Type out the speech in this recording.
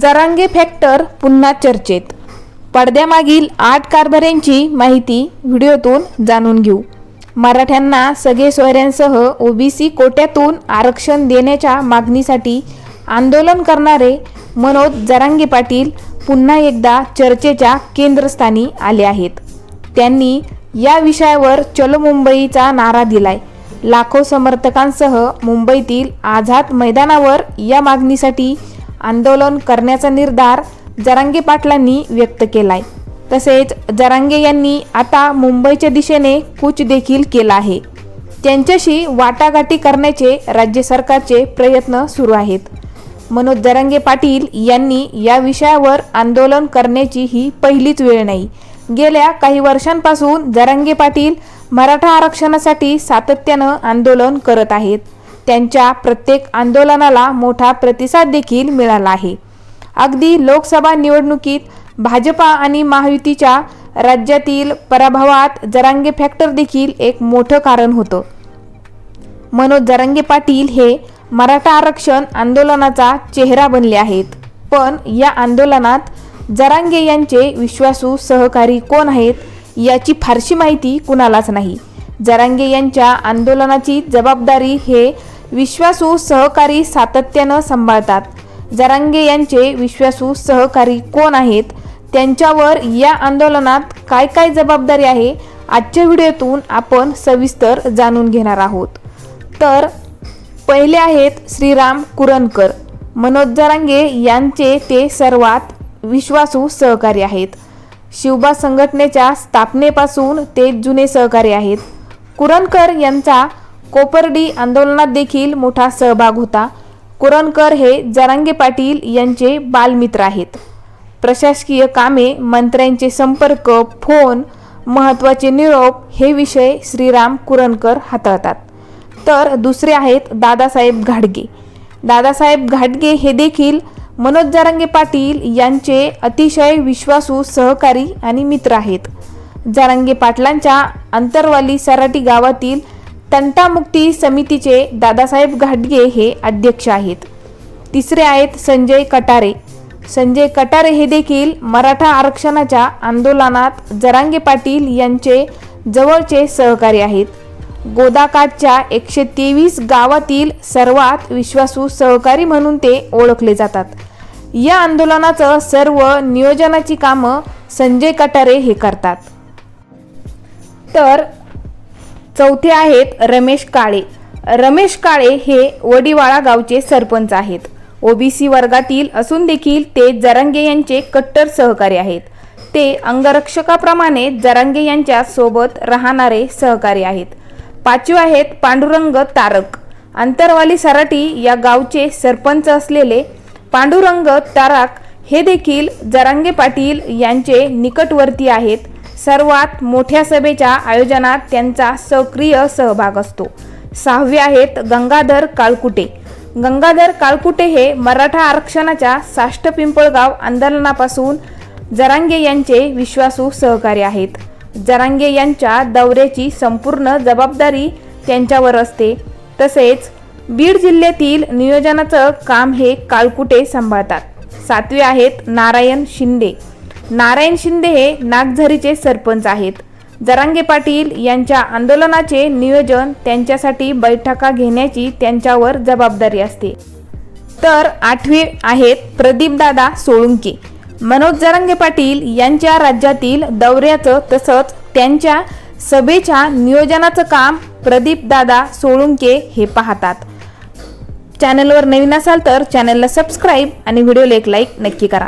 Jarange factor पुन्हा चर्चेत. पडद्यामागील आठ कारभाऱ्यांची माहिती व्हिडिओतून जाणून घेऊ. मराठ्यांना सगळे सोयऱ्यांसह ओबीसी कोट्यातून आरक्षण देण्याच्या मागणीसाठी आंदोलन करणारे मनोज जरांगे पाटील पुन्हा एकदा चर्चेच्या केंद्रस्थानी आले आहेत. त्यांनी या विषयावर चलो मुंबईचा नारा दिलाय. लाखो समर्थकांसह मुंबईतील आझाद मैदानावर या मागणीसाठी आंदोलन करण्याचा निर्धार जरांगे पाटलांनी व्यक्त केलाय. तसेच जरांगे यांनी आता मुंबईच्या दिशेने कूच देखील केला आहे. त्यांच्याशी वाटाघाटी करण्याचे राज्य सरकारचे प्रयत्न सुरू आहेत. मनोज जरांगे पाटील यांनी या विषयावर आंदोलन करण्याची ही पहिलीच वेळ नाही. गेल्या काही वर्षांपासून जरांगे पाटील मराठा आरक्षणासाठी सातत्यानं आंदोलन करत आहेत. त्यांच्या प्रत्येक आंदोलनाला मोठा प्रतिसाद देखील मिळाला आहे. अगदी लोकसभा निवडणुकीत भाजपा आणि महायुतीच्या राज्यातील पराभवात जरांगे फॅक्टर देखील एक मोठं कारण होतं. मनोज जरांगे पाटील हे मराठा आरक्षण आंदोलनाचा चेहरा बनले आहेत. पण या आंदोलनात जरांगे यांचे विश्वासू सहकारी कोण आहेत याची फारशी माहिती कुणालाच नाही. जरांगे यांच्या आंदोलनाची जबाबदारी हे विश्वासू सहकारी सातत्यानं सांभाळतात. जरांगे यांचे विश्वासू सहकारी कोण आहेत? त्यांच्यावर या आंदोलनात काय काय जबाबदारी आहे? आजच्या व्हिडिओतून आपण सविस्तर जाणून घेणार आहोत. तर पहिले आहेत श्रीराम कुरणकर. मनोज जरांगे यांचे ते सर्वात विश्वासू सहकारी आहेत. शिवबा संघटनेच्या स्थापनेपासून ते जुने सहकारी आहेत. कुरणकर यांचा कोपर्डी आंदोलनात देखील मोठा सहभाग होता. कुरणकर हे जरांगे पाटील यांचे बालमित्र आहेत. प्रशासकीय कामे मंत्र्यांचे संपर्क फोन महत्त्वाचे निरोप हे विषय श्रीराम कुरणकर हाताळतात. तर दुसरे आहेत दादासाहेब घाडगे दादासाहेब घाटगे हे देखील मनोज जारांगे पाटील यांचे अतिशय विश्वासू सहकारी आणि मित्र आहेत. जारांगे पाटलांच्या अंतरवाली सराटी गावातील तंटामुक्ती समितीचे दादासाहेब घाटगे हे अध्यक्ष आहेत. तिसरे आहेत संजय कटारे. संजय कटारे हे देखील मराठा आरक्षणाच्या आंदोलनात जरांगे पाटील यांचे जवळचे सहकारी आहेत. गोदाकाठच्या एकशे तेवीस गावातील सर्वात विश्वासू सहकारी म्हणून ते ओळखले जातात. या आंदोलनाचं सर्व नियोजनाची कामं संजय कटारे हे करतात. तर चौथे आहेत रमेश काळे. रमेश काळे हे वडीवाळा गावचे सरपंच आहेत. ओबीसी वर्गातील असून देखील ते जरांगे यांचे कट्टर सहकारी आहेत. ते अंगरक्षकाप्रमाणे जरांगे यांच्या सोबत राहणारे सहकारी आहेत. पाचवे आहेत पांडुरंग तारक. अंतरवाली सराटी या गावचे सरपंच असलेले पांडुरंग तारक हे देखील जरांगे पाटील यांचे निकटवर्ती आहेत. सर्वात मोठ्या सभेच्या आयोजनात त्यांचा सक्रिय सहभाग असतो. सहावे आहेत गंगाधर काळकुटे. गंगाधर काळकुटे हे मराठा आरक्षणाच्या साष्ट पिंपळगाव आंदोलनापासून जरांगे यांचे विश्वासू सहकारी आहेत. जरांगे यांच्या दौऱ्याची संपूर्ण जबाबदारी त्यांच्यावर असते. तसेच बीड जिल्ह्यातील नियोजनाचं काम हे काळकुटे सांभाळतात. सातवे आहेत नारायण शिंदे. नारायण शिंदे हे नागझरीचे सरपंच आहेत. जरांगे पाटील यांच्या आंदोलनाचे नियोजन त्यांच्यासाठी बैठका घेण्याची त्यांच्यावर जबाबदारी असते. तर आठवे आहेत प्रदीपदादा सोळुंके. मनोज जरांगे पाटील यांच्या राज्यातील दौऱ्याचं तसंच त्यांच्या सभेच्या नियोजनाचं काम प्रदीपदादा सोळुंके हे पाहतात. चॅनलवर नवीन असाल तर चॅनलला सबस्क्राईब आणि व्हिडिओला एक लाईक नक्की करा.